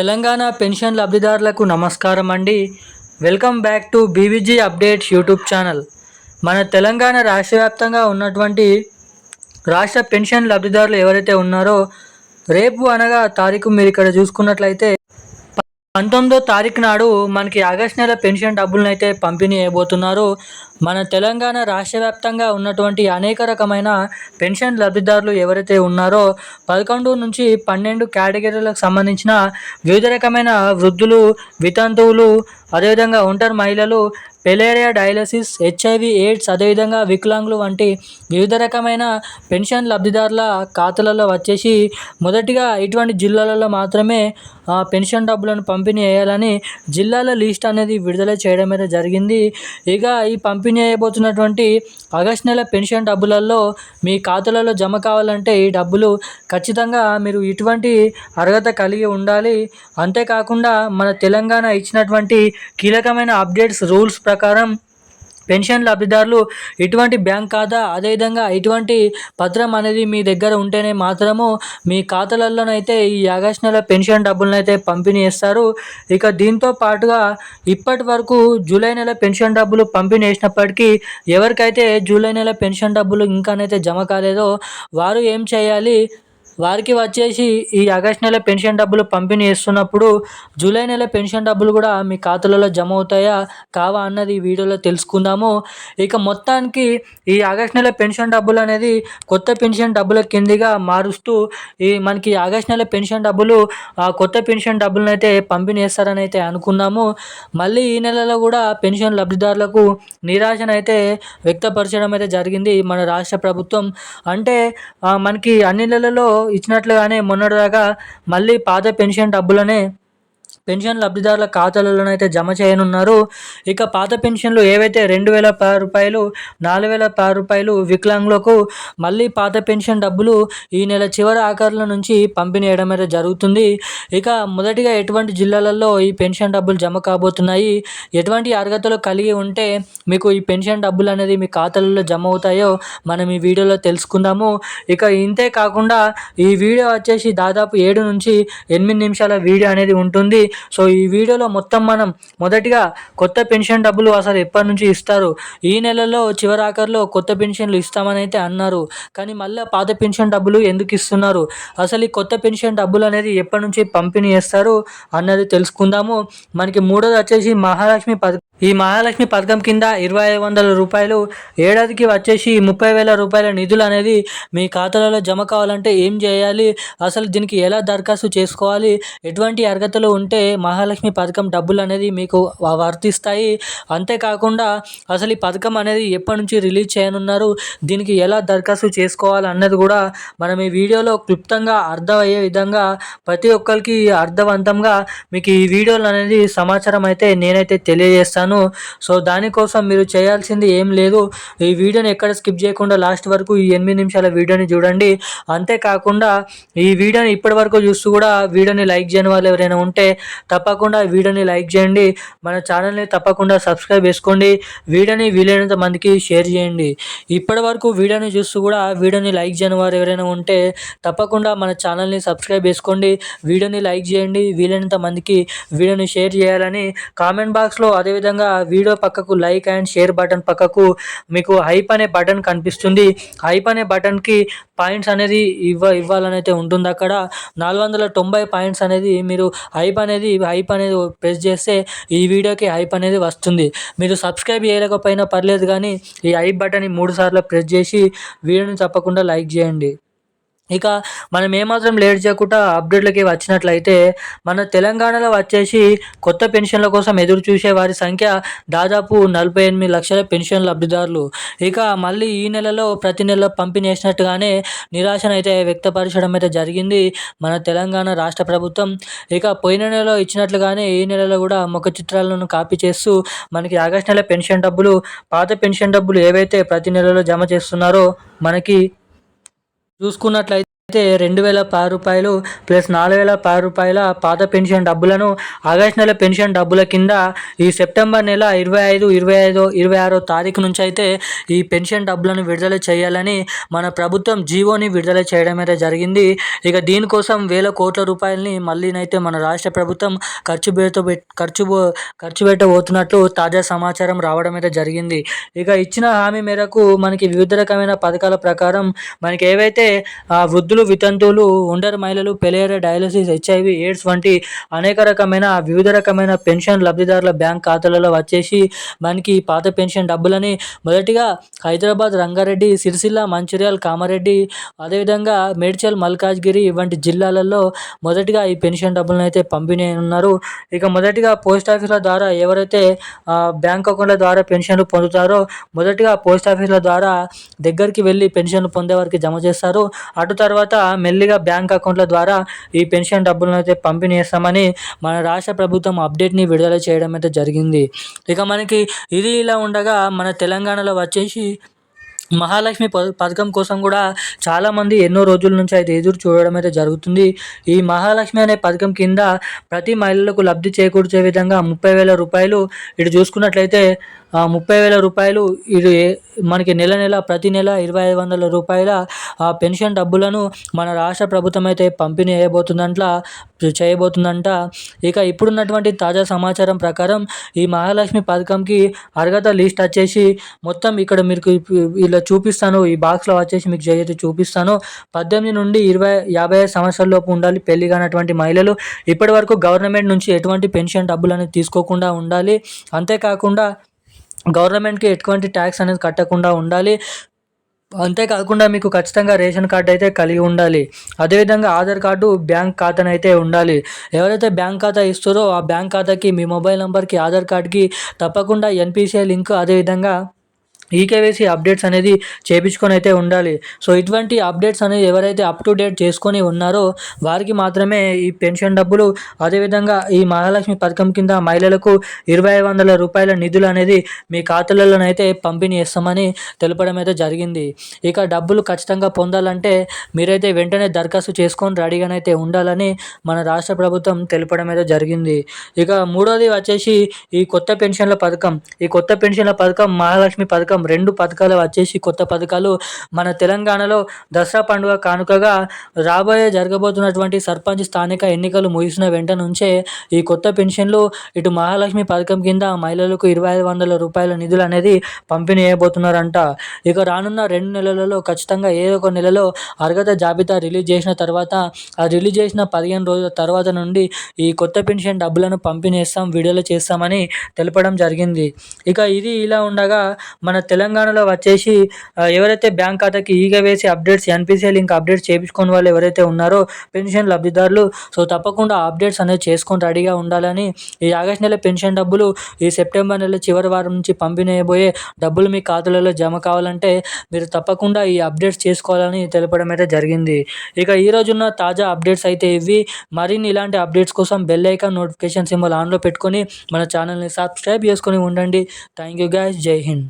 Telangana pension లబ్ధిదారులకు నమస్కారం అండి. Welcome back to BVG updates YouTube channel. మన తెలంగాణ రాష్ట్ర వ్యాప్తంగా ఉన్నటువంటి రాష్ట్ర పెన్షన్ లబ్ధిదారులు ఎవరైతే ఉన్నారో రేపు అనగా తారీఖు మీరు ఇక్కడ చూసుకున్నట్లయితే పంతొమ్మిదో తారీఖు నాడు మనకి ఆగస్ట్ నెల పెన్షన్ డబ్బులను అయితే పంపిణీ చేయబోతున్నారు. మన తెలంగాణ రాష్ట్ర వ్యాప్తంగా ఉన్నటువంటి అనేక రకమైన పెన్షన్ లబ్ధిదారులు ఎవరైతే ఉన్నారో పదకొండు నుంచి పన్నెండు కేటగిరీలకు సంబంధించిన వివిధ రకమైన వృద్ధులు వితంతువులు అదేవిధంగా ఒంటరి మహిళలు పెలేరియా డయాలసిస్ హెచ్ఐవి ఎయిడ్స్ అదేవిధంగా వికలాంగులు వంటి వివిధ రకమైన పెన్షన్ లబ్ధిదారుల ఖాతాలలో వచ్చేసి మొదటిగా ఇటువంటి జిల్లాలలో మాత్రమే పెన్షన్ డబ్బులను పంపిణీ చేయాలని జిల్లాల లిస్ట్ అనేది విడుదల చేయడం జరిగింది. ఇక ఈ పంపిణీ చేయబోతున్నటువంటి ఆగస్ట్ నెల పెన్షన్ డబ్బులలో మీ ఖాతాలలో జమ కావాలంటే ఈ డబ్బులు ఖచ్చితంగా మీరు ఇటువంటి అర్హత కలిగి ఉండాలి. అంతేకాకుండా మన తెలంగాణ ఇచ్చినటువంటి కీలకమైన అప్డేట్స్ రూల్స్ ప్రకారం పెన్షన్ లబ్ధిదారులు ఇటువంటి బ్యాంక్ ఖాతా అదేవిధంగా ఇటువంటి పత్రం అనేది మీ దగ్గర ఉంటేనే మాత్రము మీ ఖాతాలలోనైతే ఈ ఆగస్ట్ నెల పెన్షన్ డబ్బులను అయితే పంపిణీ చేస్తారు. ఇక దీంతో పాటుగా ఇప్పటి వరకు జూలై నెల పెన్షన్ డబ్బులు పంపిణీ చేసినప్పటికీ ఎవరికైతే జూలై నెల పెన్షన్ డబ్బులు ఇంకానైతే జమ కాలేదో వారు ఏం చేయాలి? వారికి వచ్చేసి ఈ ఆగస్ట్ నెల పెన్షన్ డబ్బులు పంపిణీ చేస్తున్నప్పుడు జూలై నెల పెన్షన్ డబ్బులు కూడా మీ ఖాతాలలో జమ అవుతాయా? కావా అన్నది ఈ వీడియోలో తెలుసుకుందాము. ఇక మొత్తానికి ఈ ఆగస్ట్ నెల పెన్షన్ డబ్బులు అనేది కొత్త పెన్షన్ డబ్బుల కిందిగా మారుస్తూ ఈ మనకి ఆగస్ట్ నెల పెన్షన్ డబ్బులు ఆ కొత్త పెన్షన్ డబ్బులను అయితే పంపిణీ చేస్తారని అయితే అనుకున్నాము మళ్ళీ ఈ నెలలో కూడా పెన్షన్ లబ్ధిదారులకు నిరాశనైతే వ్యక్తపరచడం అయితే జరిగింది మన రాష్ట్ర ప్రభుత్వం. అంటే మనకి అన్ని నెలలో ఇచ్చినట్లుగానే మొన్నటిదాకా మళ్ళీ పాత పెన్షన్ డబ్బులనే పెన్షన్ లబ్ధిదారుల ఖాతాలలోనైతే జమ చేయనున్నారు. ఇక పాత పెన్షన్లు ఏవైతే రెండు వేల పది రూపాయలు నాలుగు వేల పది రూపాయలు వికలాంగులకు మళ్ళీ పాత పెన్షన్ డబ్బులు ఈ నెల చివరి ఆఖరుల నుంచి పంపిణీ చేయడం అయితే జరుగుతుంది. ఇక మొదటిగా ఎటువంటి జిల్లాలలో ఈ పెన్షన్ డబ్బులు జమ కాబోతున్నాయి? ఎటువంటి అర్హతలు కలిగి ఉంటే మీకు ఈ పెన్షన్ డబ్బులు అనేది మీ ఖాతాలలో జమ అవుతాయో మనం ఈ వీడియోలో తెలుసుకుందాము. ఇక ఇంతే కాకుండా ఈ వీడియో వచ్చేసి దాదాపు ఏడు నుంచి ఎనిమిది నిమిషాల వీడియో అనేది ఉంటుంది. సో ఈ వీడియోలో మొత్తం మనం మొదటిగా కొత్త పెన్షన్ డబ్బులు అసలు ఎప్పటి నుంచి ఇస్తారు? ఈ నెలలో చివరాఖరిలో కొత్త పెన్షన్లు ఇస్తామని అయితే అన్నారు. కానీ మళ్ళీ పాత పెన్షన్ డబ్బులు ఎందుకు ఇస్తున్నారు? అసలు ఈ కొత్త పెన్షన్ డబ్బులు అనేది ఎప్పటి నుంచి పంపిణీ చేస్తారు అన్నది తెలుసుకుందాము. మనకి మూడోది వచ్చేసి మహాలక్ష్మి పథకం ఈ మహాలక్ష్మి పథకం కింద ఇరవై ఐదు వందల రూపాయలు ఏడాదికి వచ్చేసి ముప్పై వేల రూపాయల నిధులు అనేది మీ ఖాతాలలో జమ కావాలంటే ఏం చేయాలి? అసలు దీనికి ఎలా దరఖాస్తు చేసుకోవాలి? ఎటువంటి అర్హతలు ఉంటే మహాలక్ష్మి పథకం డబ్బులు అనేది మీకు వర్తిస్తాయి. అంతేకాకుండా అసలు ఈ పథకం అనేది ఎప్పటి నుంచి రిలీజ్ చేయనున్నారు? దీనికి ఎలా దరఖాస్తు చేసుకోవాలి అన్నది కూడా మనం ఈ వీడియోలో క్లుప్తంగా అర్థమయ్యే విధంగా ప్రతి ఒక్కరికి అర్థవంతంగా మీకు ఈ వీడియోలు అనేది సమాచారం అయితే నేనైతే తెలియజేస్తాను. సో దానికోసం మీరు చేయాల్సింది ఏం లేదు. ఈ వీడియోని ఎక్కడ స్కిప్ చేయకుండా లాస్ట్ వరకు ఈ ఎనిమిది నిమిషాల వీడియోని చూడండి. అంతేకాకుండా ఈ వీడియోని ఇప్పటి వరకు చూస్తూ కూడా వీడియోని లైక్ చేయని వాళ్ళు ఎవరైనా ఉంటే తప్పకుండా వీడియోని లైక్ చేయండి. మన ఛానల్ని తప్పకుండా సబ్స్క్రైబ్ చేసుకోండి. వీడియోని వీలైనంత మందికి షేర్ చేయండి. ఇప్పటి వరకు వీడియోని చూస్తూ కూడా వీడియోని లైక్ చేయని వారు ఎవరైనా ఉంటే తప్పకుండా మన ఛానల్ని సబ్స్క్రైబ్ చేసుకోండి. వీడియోని లైక్ చేయండి. వీలైనంత మందికి వీడియోని షేర్ చేయాలని కామెంట్ బాక్స్లో అదేవిధంగా వీడియో పక్కకు లైక్ అండ్ షేర్ బటన్ పక్కకు మీకు హైప్ అనే బటన్ కనిపిస్తుంది. హైప్ అనే బటన్కి పాయింట్స్ అనేది ఇవ్వ ఇవ్వాలని అయితే ఉంటుంది. అక్కడ నాలుగు వందల తొంభై పాయింట్స్ అనేది మీరు హైప్ అనేది హైప్ అనేది ప్రెస్ చేస్తే ఈ వీడియోకి హైప్ అనేది వస్తుంది. మీరు సబ్స్క్రైబ్ చేయలేకపోయినా పర్లేదు కానీ ఈ హైప్ బటన్ మూడు సార్లు ప్రెస్ చేసి వీడియోని తప్పకుండా లైక్ చేయండి. ఇక మనం ఏమాత్రం లేట్ చేయకుండా అప్డేట్లకి వచ్చినట్లయితే మన తెలంగాణలో వచ్చేసి కొత్త పెన్షన్ల కోసం ఎదురు చూసే వారి సంఖ్య దాదాపు నలభై ఎనిమిది లక్షల పెన్షన్ లబ్ధిదారులు. ఇక మళ్ళీ ఈ నెలలో ప్రతి నెల పంపిణీ చేసినట్టుగానే నిరాశను అయితే వ్యక్తపరచడం అయితే జరిగింది మన తెలంగాణ రాష్ట్ర ప్రభుత్వం. ఇక పోయిన నెలలో ఇచ్చినట్లుగానే ఈ నెలలో కూడా ముఖ చిత్రాలను కాపీ చేస్తూ మనకి ఆగస్ట్ నెల పెన్షన్ డబ్బులు పాత పెన్షన్ డబ్బులు ఏవైతే ప్రతి నెలలో జమ చేస్తున్నారో మనకి చూసుకున్నట్లయితే అయితే రెండు వేల పది రూపాయలు ప్లస్ నాలుగు వేల పది రూపాయల పాత పెన్షన్ డబ్బులను ఆగస్ట్ నెల పెన్షన్ డబ్బుల కింద ఈ సెప్టెంబర్ నెల ఇరవై ఐదు ఇరవై ఐదో ఇరవై ఆరో తారీఖు నుంచి అయితే ఈ పెన్షన్ డబ్బులను విడుదల చేయాలని మన ప్రభుత్వం జీవోని విడుదల చేయడం అయితే జరిగింది. ఇక దీనికోసం వేల కోట్ల రూపాయలని మళ్ళీనైతే మన రాష్ట్ర ప్రభుత్వం ఖర్చు పెడుతూ ఖర్చు ఖర్చు పెట్టబోతున్నట్లు తాజా సమాచారం రావడం అయితే జరిగింది. ఇక ఇచ్చిన హామీ మేరకు మనకి వివిధ రకమైన పథకాల ప్రకారం మనకి ఏవైతే వృద్ధులు వృద్ధులు వితంతువులు ఉండరు మహిళలు పెలేర డయాలసిస్ హెచ్ఐవి ఎయిడ్స్ వంటి అనేక రకమైన వివిధ రకమైన పెన్షన్ లబ్ధిదారుల బ్యాంక్ ఖాతాలలో వచ్చేసి మనకి పాత పెన్షన్ డబ్బులని మొదటిగా హైదరాబాద్ రంగారెడ్డి సిరిసిల్ల మంచిర్యాల కామారెడ్డి అదేవిధంగా మేడ్చల్ మల్కాజ్గిరి వంటి జిల్లాలలో మొదటిగా ఈ పెన్షన్ డబ్బులను అయితే పంపిణీ ఉన్నారు ఇక మొదటిగా పోస్ట్ ఆఫీసుల ద్వారా ఎవరైతే బ్యాంక్ అకౌంట్ల ద్వారా పెన్షన్లు పొందుతారో మొదటిగా పోస్ట్ ఆఫీసుల ద్వారా దగ్గరికి వెళ్ళి పెన్షన్లు పొందే వారికి జమ చేస్తారు. అటు తర్వాత తర్వాత మెల్లిగా బ్యాంక్ అకౌంట్ల ద్వారా ఈ పెన్షన్ డబ్బులను అయితే పంపిణీ చేస్తామని మన రాష్ట్ర ప్రభుత్వం అప్డేట్ని విడుదల చేయడం అయితే జరిగింది. ఇక మనకి ఇది ఇలా ఉండగా మన తెలంగాణలో వచ్చేసి మహాలక్ష్మి పథకం కోసం కూడా చాలామంది ఎన్నో రోజుల నుంచి అయితే ఎదురు చూడడం అయితే జరుగుతుంది. ఈ మహాలక్ష్మి అనే పథకం కింద ప్రతి మహిళలకు లబ్ధి చేకూర్చే విధంగా ముప్పై వేల రూపాయలు ఇటు చూసుకున్నట్లయితే ముప్పై వేల రూపాయలు ఇది మనకి నెల నెల ప్రతి నెల ఇరవై ఐదు వందల రూపాయల పెన్షన్ డబ్బులను మన రాష్ట్ర ప్రభుత్వం అయితే పంపిణీ చేయబోతుందంట చేయబోతుందంట. ఇక ఇప్పుడున్నటువంటి తాజా సమాచారం ప్రకారం ఈ మహాలక్ష్మి పథకంకి అర్హత లిస్ట్ వచ్చేసి మొత్తం ఇక్కడ మీకు ఇలా చూపిస్తాను ఈ బాక్స్లో వచ్చేసి మీకు చేతి చూపిస్తాను. పద్దెనిమిది నుండి ఇరవై యాభై ఐదు సంవత్సరాల లోపు ఉండాలి పెళ్ళి కానటువంటి మహిళలు. ఇప్పటి వరకు గవర్నమెంట్ నుంచి ఎటువంటి పెన్షన్ డబ్బులు అనేది తీసుకోకుండా ఉండాలి. అంతేకాకుండా గవర్నమెంట్కి ఎటువంటి ట్యాక్స్ అనేది కట్టకుండా ఉండాలి. అంతేకాకుండా మీకు ఖచ్చితంగా రేషన్ కార్డు అయితే కలిగి ఉండాలి. అదేవిధంగా ఆధార్ కార్డు బ్యాంక్ ఖాతాను అయితే ఉండాలి. ఎవరైతే బ్యాంక్ ఖాతా ఇస్తారో ఆ బ్యాంక్ ఖాతాకి మీ మొబైల్ నెంబర్కి ఆధార్ కార్డ్కి తప్పకుండా ఎన్పిసిఐ లింక్ అదేవిధంగా ఈకేవైసీ అప్డేట్స్ అనేది చేపించుకొని అయితే ఉండాలి. సో ఇటువంటి అప్డేట్స్ అనేది ఎవరైతే అప్ టు డేట్ చేసుకొని ఉన్నారో వారికి మాత్రమే ఈ పెన్షన్ డబ్బులు అదేవిధంగా ఈ మహాలక్ష్మి పథకం కింద మహిళలకు ఇరవై వందల రూపాయల నిధులు అనేది మీ ఖాతాలలోనైతే పంపిణీ చేస్తామని తెలపడం అయితే జరిగింది. ఇక డబ్బులు ఖచ్చితంగా పొందాలంటే మీరైతే వెంటనే దరఖాస్తు చేసుకొని రెడీగానైతే ఉండాలని మన రాష్ట్ర ప్రభుత్వం తెలపడం అయితే జరిగింది. ఇక మూడోది వచ్చేసి ఈ కొత్త పెన్షన్ల పథకం. ఈ కొత్త పెన్షన్ల పథకం మహాలక్ష్మి పథకం పథకం రెండు పథకాలు వచ్చేసి కొత్త పథకాలు. మన తెలంగాణలో దసరా పండుగ కానుకగా రాబోయే జరగబోతున్నటువంటి సర్పంచ్ స్థానిక ఎన్నికలు ముగిసిన వెంట నుంచే ఈ కొత్త పెన్షన్లు ఇటు మహాలక్ష్మి పథకం కింద మహిళలకు ఇరవై ఐదు వందల రూపాయల నిధులు అనేది పంపిణీ చేయబోతున్నారంట. ఇక రానున్న రెండు నెలలలో ఖచ్చితంగా ఏదో ఒక నెలలో అర్హత జాబితా రిలీజ్ చేసిన తర్వాత ఆ రిలీజ్ చేసిన పదిహేను రోజుల తర్వాత నుండి ఈ కొత్త పెన్షన్ డబ్బులను పంపిణీ చేస్తాం విడుదల చేస్తామని తెలపడం జరిగింది. ఇక ఇది ఇలా ఉండగా మన తెలంగాణలో వచ్చేసి ఎవరైతే బ్యాంక్ ఖాతాకి ఈగ వేసి అప్డేట్స్ ఎన్పిసిఐ లింక్ అప్డేట్స్ చేయించుకుని వాళ్ళు ఎవరైతే ఉన్నారో పెన్షన్ లబ్ధిదారులు సో తప్పకుండా అప్డేట్స్ అనేది చేసుకొని రెడీగా ఉండాలని ఈ ఆగస్ట్ నెల పెన్షన్ డబ్బులు ఈ సెప్టెంబర్ నెల చివరి వారం నుంచి పంపిణీయబోయే డబ్బులు మీ ఖాతాలలో జమ కావాలంటే మీరు తప్పకుండా ఈ అప్డేట్స్ చేసుకోవాలని తెలపడం అయితే జరిగింది. ఇక ఈ రోజున్న తాజా అప్డేట్స్ అయితే ఇవి. మరిన్ని ఇలాంటి అప్డేట్స్ కోసం బెల్ ఐకాన్ నోటిఫికేషన్ సింబల్ ఆన్లో పెట్టుకొని మన ఛానల్ని సబ్స్క్రైబ్ చేసుకొని ఉండండి. Thank you guys. జై హింద్.